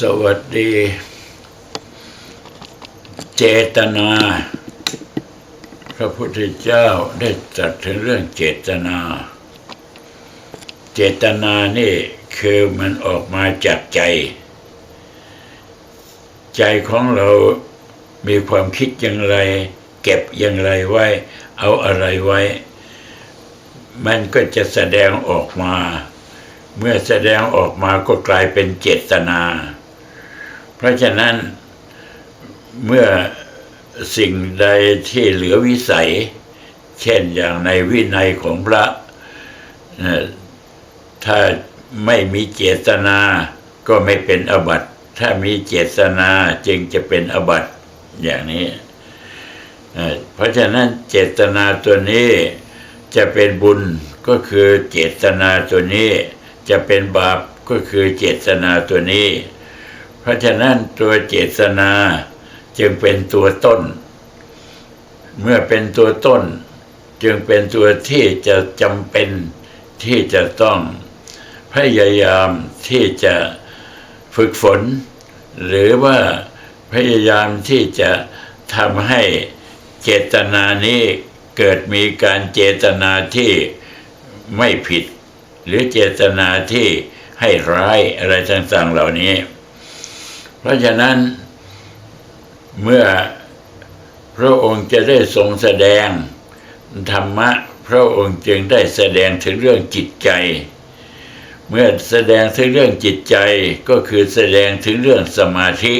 สวัสดี เจตนา พระพุทธเจ้าได้ตรัสถึงเรื่องเจตนา เจตนานี่คือมันออกมาจากใจ ใจของเรามีความคิดอย่างไร เก็บอย่างไรไว้ เอาอะไรไว้ มันก็จะแสดงออกมา เมื่อแสดงออกมาก็กลายเป็นเจตนา เพราะฉะนั้นเมื่อสิ่งใดที่เหลือวิสัย เช่นอย่างในวินัยของพระถ้าไม่มีเจตนาก็ไม่เป็นอบัติถ้ามีเจตนาจึงจะเป็นอบัติอย่างนี้เพราะฉะนั้นเจตนาตัวนี้จะเป็นบุญก็คือเจตนาตัวนี้ จะเป็นบาปก็คือเจตนาตัวนี้ เพราะฉะนั้นตัวเจตนาจึงเป็นตัวต้น เมื่อเป็นตัวต้น จึงเป็นตัวที่จะจำเป็นที่จะต้องพยายามที่จะฝึกฝน หรือว่าพยายามที่จะทำให้เจตนานี้เกิดมีการเจตนาที่ไม่ผิด หรือเจตนาที่ให้ร้ายอะไรต่างๆเหล่านี้ เพราะฉะนั้นเมื่อพระองค์จะได้ทรงแสดงธรรมะ พระองค์จึงได้แสดงถึงเรื่องจิตใจ เมื่อแสดงถึงเรื่องจิตใจก็คือแสดงถึงเรื่องสมาธิ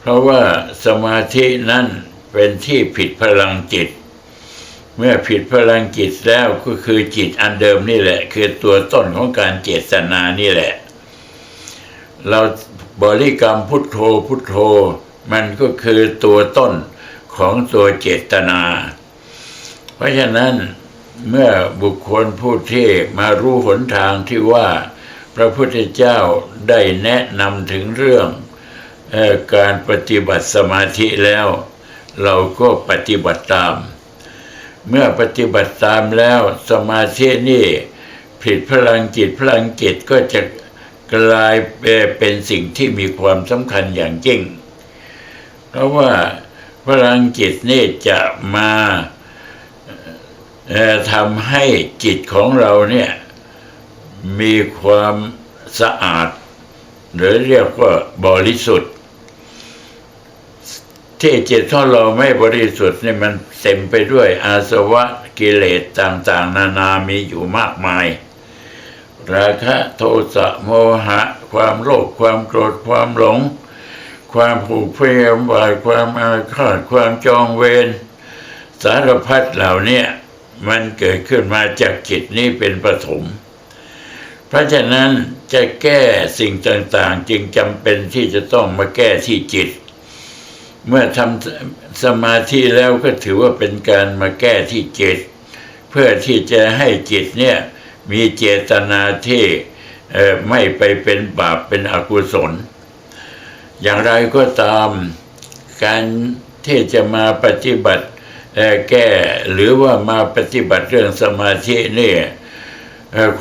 เพราะว่าสมาธินั้นเป็นที่ผิดพลังจิต เมื่อผิดพลังจิตแล้วก็คือจิตอันเดิมนี่แหละ คือตัวต้นของการเจตนานี่แหละ เราบริกรรมพุทโธพุทโธ มันก็คือตัวต้นของตัวเจตนา เพราะฉะนั้นเมื่อบุคคลผู้ที่มารู้หนทางที่ว่า พระพุทธเจ้าได้แนะนำถึงเรื่องออการปฏิบัติสมาธิแล้ว เราก็ปฏิบัติตาม เมื่อปฏิบัติตามแล้วสมาธินี่ผิดพลังจิตพลังจิตก็จะ กลายเป็นสิ่งที่มีความสำคัญอย่างยิ่ง เพราะว่าพลังจิตนี่จะมาทำให้จิตของเราเนี่ยมีความสะอาด หรือเรียกว่าบริสุทธิ์ ที่จิตของเราไม่บริสุทธิ์เนี่ยมันเต็มไปด้วยอาสวะกิเลสต่าง ๆ นานามีอยู่มากมาย ราคะโทสะโมหะ ความโลภความโกรธความหลง ความผูกเพยมบายความอาฆาตความจองเวรสารพัดเหล่านี้มันเกิดขึ้นมาจากจิตนี้เป็นปฐมเพราะฉะนั้นจะแก้สิ่งต่างๆ จึงจำเป็นที่จะต้องมาแก้ที่จิต เมื่อทำสมาธิแล้วก็ถือว่าเป็นการมาแก้ที่จิต เพื่อที่จะให้จิตเนี่ย มีเจตนาที่ไม่ไปเป็นบาปเป็นอกุศล อย่างไรก็ตามการที่จะมาปฏิบัติแก้หรือว่ามาปฏิบัติเรื่องสมาธินี่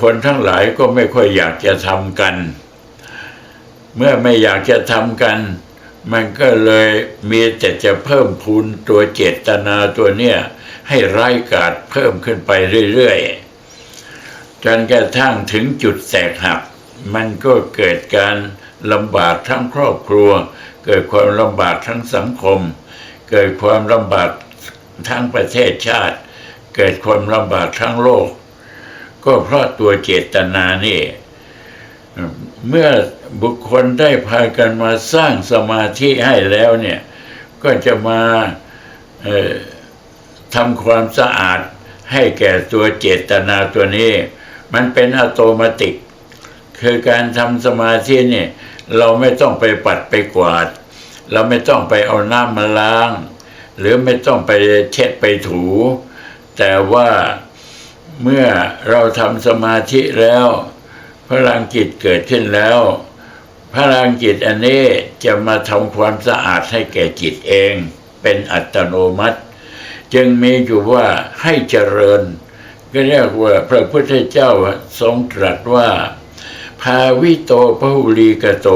คนทั้งหลายก็ไม่ค่อยอยากจะทำกัน เมื่อไม่อยากจะทำกัน มันก็เลยมีแต่จะเพิ่มพูนตัวเจตนาตัวเนี้ยให้ร้ายกาจเพิ่มขึ้นไปเรื่อยๆ จนกระทั่งถึงจุดแตกหัก มันก็เกิดการลำบากทั้งครอบครัว เกิดความลำบากทั้งสังคม เกิดความลำบากทั้งประเทศชาติ เกิดความลำบากทั้งโลก ก็เพราะตัวเจตนานี่ เมื่อบุคคลได้พากันมาสร้างสมาธิให้แล้วเนี่ย ก็จะมาทำความสะอาดให้แก่ตัวเจตนาตัวนี้ มันเป็นอัตโนมัติ คือการทำสมาธิเนี่ยเราไม่ต้องไปปัดไปกวาด เราไม่ต้องไปเอาน้ำมาล้าง หรือไม่ต้องไปเช็ดไปถู แต่ว่าเมื่อเราทำสมาธิแล้ว พลังจิตเกิดขึ้นแล้ว พลังจิตอันนี้จะมาทำความสะอาดให้แก่จิตเอง เป็นอัตโนมัติ จึงมีอยู่ว่าให้เจริญ ก็เรียกว่าพระพุทธเจ้าทรงตรัสว่า ภาวิโตพหุลีกโต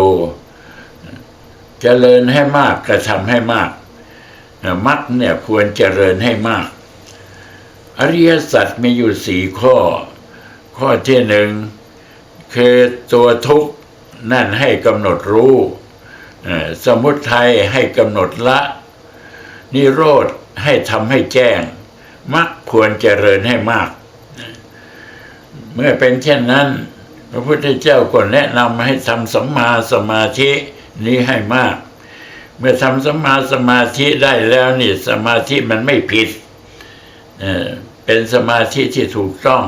เจริญให้มากกระทำให้มาก มักเนี่ยควรเจริญให้มาก อริยสัจมีอยู่สี่ข้อ ข้อที่หนึ่งคือตัวทุกข์นั่นให้กำหนดรู้ สมุทัยให้กำหนดละ นิโรธให้ทำให้แจ้งมักควรเจริญให้มาก มื่อเป็นเช่นนั้น พระพุทธเจ้าก็แนะนำให้ทำสัมมาสมาธินี้ให้มาก เมื่อทำสัมมาสมาธิได้แล้วนี่สมาธิมันไม่ผิดเออเป็นสมาธิที่ถูกต้อง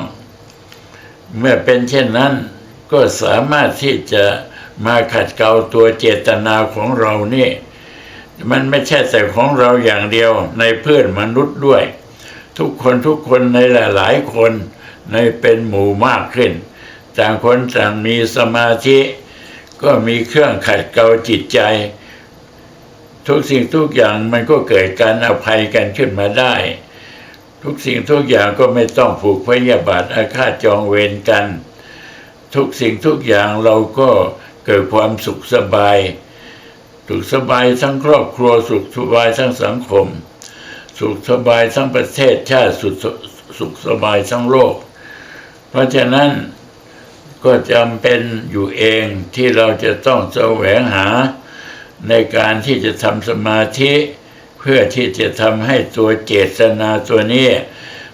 เมื่อเป็นเช่นนั้นก็สามารถที่จะมาขัดเกลาตัวเจตนาของเรานี่ มันไม่ใช่แต่ของเราอย่างเดียวในเพื่อนมนุษย์ด้วย ทุกคนทุกคนในหลาย ๆ คน ในเป็นหมู่มากขึ้น ต่างคนต่างมีสมาธิ ก็มีเครื่องขัดเกลาจิตใจ ทุกสิ่งทุกอย่างมันก็เกิดการอภัยกันขึ้นมาได้ ทุกสิ่งทุกอย่างก็ไม่ต้องผูกพยาบาทอาฆาตจองเวรกัน ทุกสิ่งทุกอย่างเราก็เกิดความสุขสบาย สุขสบายทั้งครอบครัวสุขสบายทั้งสังคม สุขสบายทั้งประเทศชาติสุขสุขสบายทั้งโลก เพราะฉะนั้นก็จำเป็นอยู่เองที่เราจะต้องแสวงหาในการที่จะทำสมาธิเพื่อที่จะทำให้ตัวเจตนาตัวนี้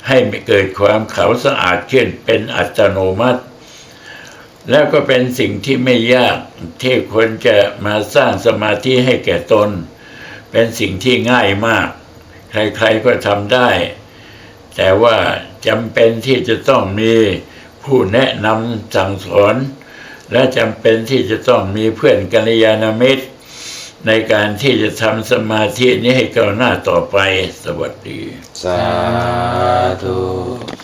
ให้เกิดความขาวสะอาดขึ้นเป็นอัตโนมัติ แล้วก็เป็นสิ่งที่ไม่ยากที่คนจะมาสร้างสมาธิให้แก่ตน เป็นสิ่งที่ง่ายมาก ใครๆก็ทำได้ แต่ว่า จำเป็นที่จะต้องมีผู้แนะนำสั่งสอน และจำเป็นที่จะต้องมีเพื่อนกัลยาณมิตร ในการที่จะทำสมาธินี้ให้ก้าวหน้าต่อไปสวัสดี สาธุ